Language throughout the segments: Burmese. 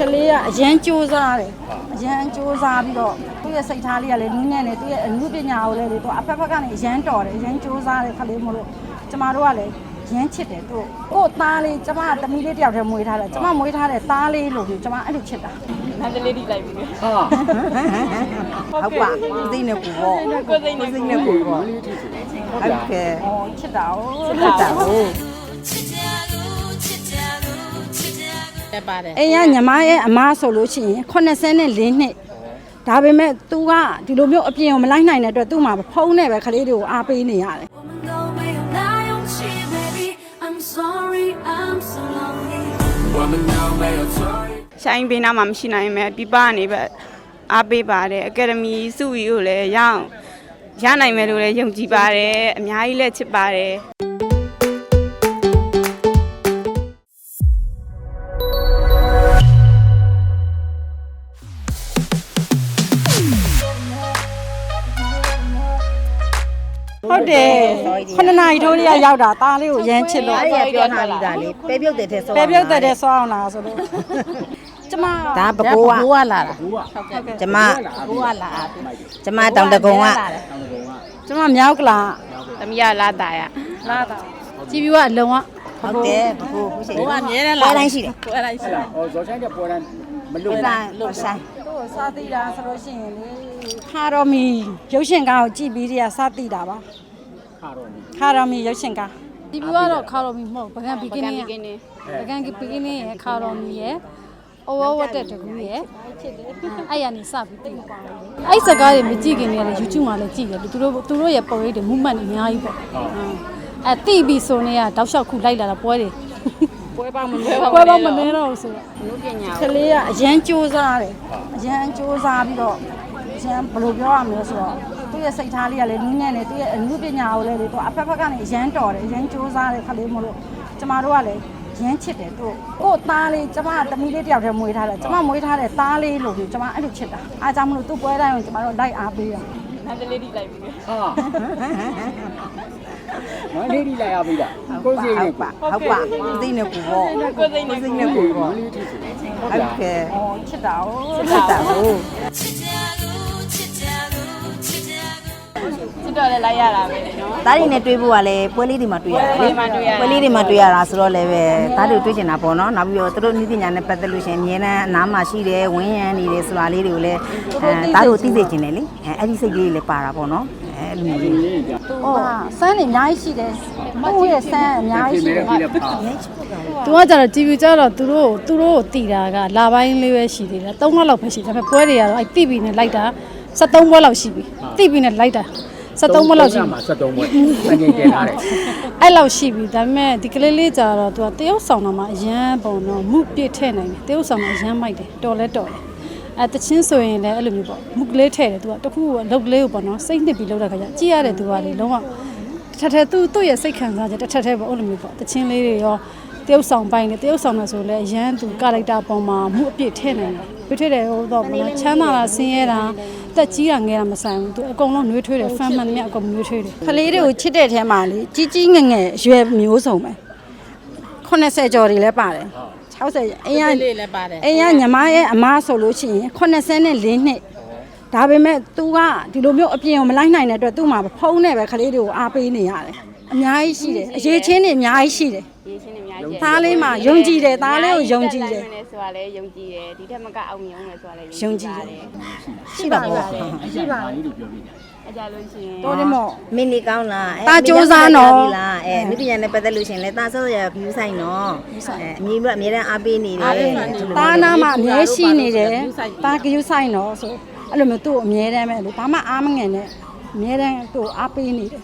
ကလေးကအရန်စူးစားတယ်အရန်စူးစားပြီးတော့သူ့ရဲ့စိတ်ထားလေးကလည်းနင်းနေတယ်သူ့ရဲ့အမှုပညာကိုလည်းလေသူအဖက်ဖက်ကနေအရန်တော်တယ်အရန်စူးစားတယ်ကလေးမလို့ကျမတို့ကလည်းရမ်းချစ်တယ်သူ့ကိုသားလေးကျမကတမီးလေးတယောက်တည်းမွေးထားတယ်ကျမမွေးထားတဲ့သားလေးလို့ကျမအဲ့လိုချစ်တာနန်းတလေးထိလိုက်ပြီဟာဟုတ်ပါကိုသိနေကိုပေါ့ကိုစိတ်နေသိနေကိုပေါ့မလေးထိဆိုဟုတ်ကဲ့ဟောချစ်တာ哦ဟုတ် တက်ပါတယ်အဲ့ရညီမရဲ့အမဆိုလို့ရှိရင်84နှစ်ဒါပေမဲ့ तू ကဒီလိုမျိုးအပြင်ကိုမလိုက်နိုင်တဲ့အတွက်သူ့မှာဖုံးနဲ့ပဲကလေးတွေကိုအားပေးနေရတယ် ရှိုင်းဘေးနားမှာမရှိနိုင်မဲ့ပြပကနေပဲအားပေးပါတယ်အကယ်ဒမီစုကြီးကိုလည်းရအောင်ရနိုင်မယ်လို့လည်းယုံကြည်ပါတယ်အများကြီးလည်းချစ်ပါတယ် ဟုတ်တယ်ခုနှစ်နာရီထိုးလေးကရောက်တာသားလေးကိုရမ်းချစ်လို့အဲ့ဒီကပြောထားပြီးသားလေပဲပြုတ်တဲ့ထဲဆောပဲပြုတ်တဲ့တဲ့ဆွအောင်လားဆိုလို့ကျမဒါပကိုးကဘိုးကလာတာကျမဘိုးကလာတာကျမတောင်တကုံကကျမမြောက်ကလာသမီးကလာတာရလာတာကြည်ပြူကအလုံးကဟုတ်တယ်ပကိုးခုရှိဘိုးကအမြဲတမ်းပွဲလာတိုင်းရှိတယ်ဘိုးအတိုင်းရှိတယ်ဟောဇော်ချိုင်းတဲ့ပွဲတန်းမလို့အဲ့ဒါလို့ဆိုင်သူ့ကိုစားသိတာဆိုလို့ရှိရင်လေခါတော်မီရုပ်ရှင်ကားကိုကြည့်ပြီးတည်းကစားသိတာပါ ခါတော့နေခါတော်မီရုပ်ရှင်ကားကြည်ပြူကတော့ခါတော်မီမဟုတ်ပကံဘီကင်းကနေင်းကင်းနေပကံဘီကင်းနေရခါတော်မီရအဝဝတ်တဲ့တကူရအဲ့ရနေစပြီးတည်ပါအဲ့စကားတွေမကြည့်ခင်နေရလေ YouTube မှာလည်းကြည့်ရတယ်သူတို့သူတို့ရဲ့ပုံရိပ်တွေ movement တွေအများကြီးပေါ့အဲ့တိပြီးဆိုနေရတောက်လျှောက်ခုလိုက်လာတာပွဲတွေပွဲပေါင်းမနေပွဲပေါင်းမနေတော့ဘူးဆိုတော့လူပညာကလေးကအရန်စူးစားတယ်အရန်စူးစားပြီးတော့အရန်ဘယ်လိုပြောရမလဲဆိုတော့သူ့ ရဲ့စိတ်ထားလေးကလည်းနင်းနေတယ်သူ့ရဲ့အမှုပညာကိုလည်းလေသူအဖက်ဖက်ကနေအရန်တော်တယ်အရန်စူးစားတယ်ကလေးမလို့ကျမတို့ကလည်းရမ်းချစ်တယ်သူ့ကိုသားလေးကျမကတမီးလေးတယောက်တည်းမွေးထားတယ်ကျမမွေးထားတဲ့သားလေးလို့ကျမအဲ့လိုချစ်တာအားကြောင့်မလို့သူ့ပွဲတိုင်းကိုကျမတို့လိုက်အားပေးရနန်းတလေးထိလိုက်ပြီဟာမလေးထိလိုက်ရပြီလားကိုစိတ်ဟုနဲ့တ်ပါဟုတ်ပါကိုသိနေကိုပေါ့ကိုစိတ်နေသိနေကိုမပေါ့လေးထိဆိုဟုတ်ကဲ့ဟောချစ်တာ哦ဟုတ်တာကိုစစ်တော့ လည်းလိုက်ရတာပဲလေနော် သားတွေနဲ့တွေ့ဖို့ကလည်းပွဲလေးတွေမှာတွေ့ရတယ်လေပွဲလေးတွေမှာတွေ့ရတာဆိုတော့လည်းပဲသားတွေတွေ့ချင်တာပေါ့နော်နောက်ပြီးတော့သူတို့နည်းပညာနဲ့ပတ်သက်လို့ရှိရင်အများနဲ့အနားမှာရှိတယ်ဝင်းရံနေတယ်ဆိုတာလေးတွေကိုလည်းအဲသားတို့သိစေချင်တယ်လေအဲအဲ့ဒီစိတ်ကလေးလည်းပါတာပေါ့နော်အဲအဲ့လိုမျိုးလေးရေးကြဟောစမ်းနေအများကြီးရှိတယ်သူ့ရဲ့စမ်းအများဖြကြီးင်ရှိနေတယ်ပြီလေပါသူကကြတော့ကြည်ပြူကြတော့သူတို့သူတို့ကိုတီတာကလာပိုင်းလေးပဲရှိသေးတယ်၃လလောက်ပဲရှိတယ်ဒါပေမဲ့ပွဲတွေကတော့အဲ့တိပီနဲ့လိုက်တာ73ပွဲလောက်ရှိပြီတိပီနဲ့လိုက်တာ 73ပွဲလောက်ရှိပြီမှာ73ပွဲအငိမ့်တင်ထားတယ်အဲ့လောက်ရှိပြီဒါပေမဲ့ဒီကလေးလေးကြတော့သူကတရုတ်ဆောင်တော့မှအရန်ပုံတော့မှုပြည့်ထည့်နိုင်တယ်တရုတ်ဆောင်တော့အရန်မိုက်တယ်တော်လဲတော်တယ်အဲတချင်းဆိုရင်လည်းအဲ့လိုမျိုးပေါ့မှုကလေးထည့်တယ်သူကတခုကအလုပ်ကလေးကိုပေါ့နော်စိတ်နှစ်ပြီးလုပ်တဲ့ခါကျကြည့်ရတဲ့သူကလေလုံးဝထထသူ့သူ့ရဲ့စိတ်ခံစားချက်တစ်ထက်ထဲပေါ့အဲ့လိုမျိုးပေါ့တချင်းလေးတွေရောတရုတ်ဆောင်ပိုင်းနဲ့တရုတ်ဆောင်တယ်ဆိုလည်းအရန်သူကာရိုက်တာပုံမှာမှုအပြည့်ထည့်နိုင်တယ်ပြည့်ထည့်တယ်ဟိုတော့ပေါ့နော်ချမ်းသာတာဆင်းရဲတာ တက်ကြီးတာငယ်တာမဆိုင်ဘူးသူအကုန်လုံးနှွေးထွေးတယ်ဖန်မှန်မြတ်အကုန်နှွေးထွေးတယ်ကလေးတွေကိုချစ်တဲ့ထဲမှာလေကြီးကြီးငယ်ငယ်အရွယ်မျိုးစုံပဲ80ကျော်တွေလည်းပါတယ်60အိမ်ကလေးလည်းပါတယ်အိမ်ကညီမရဲ့အမဆိုလို့ရှိရင်84နှစ်ဒါပေမဲ့ तू ကဒီလိုမျိုးအပြင်ကိုမလိုက်နိုင်တဲ့အတွက်သူ့မှာဖုံးနဲ့ပဲကလေးတွေကိုအားပေးနေရတယ် အများကြီးရှိတယ်အရေးချင်းတွေအများကြီးရှိတယ်ရေးချင်းတွေအများကြီးသားလေးမှာယုံကြည်တယ်သားလေးကိုယုံကြည်တယ်ဆိုတာလည်းယုံကြည်တယ်ဒီထက်မကအောင်မြင်မယ်ဆိုတာလည်းယုံကြည်တယ်ရှိပါဘောရှိပါလေးတွေပြောပြတယ်အကြလို့ရှိရင်တော်တယ်မို့မင်းနေကောင်းလားတာစူးစမ်းနော်လားအဲနည်းပညာနဲ့ပတ်သက်လို့ရှိရင်လည်းတာဆော့ရ view ဆိုင်နော်အဲအမြင်ကအများတန်းအားပေးနေတယ်သားနာမှာအမြဲရှိနေတယ်သားကယူဆိုင်တော့ဆိုအဲ့လိုမျိုးသူ့ကိုအမြဲတမ်းပဲလေဘာမှအားမငယ်နဲ့အမြဲတမ်းသူ့ကိုအားပေးနေတယ်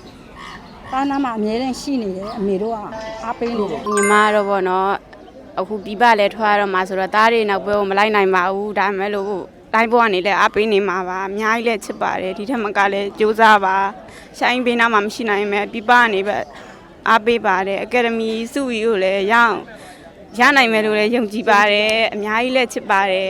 သားနာမှာအမြဲတမ်းရှိနေတယ်အမေတို့ကအားပေးနေတယ်ညီမကတော့ဗောနော်အခုပြပလည်းထွားရတော့မှာဆိုတော့သားတွေနောက်ပွဲကိုမလိုက်နိုင်ပါဘူးဒါမှမဟုတ်တိုင်းပေါ်ကနေလည်းအားပေးနေမှာပါအများကြီးလည်းချစ်ပါတယ်ဒီထက်မကလည်းစူးစမ်းပါရှိုင်းပေးနာမှာမရှိနိုင်မဲ့ပြပကနေပဲအားပေးပါတယ်အကယ်ဒမီစုဝီကိုလည်းရအောင်ရနိုင်မယ်လို့လည်းယုံကြည်ပါတယ်အများကြီးလည်းချစ်ပါတယ်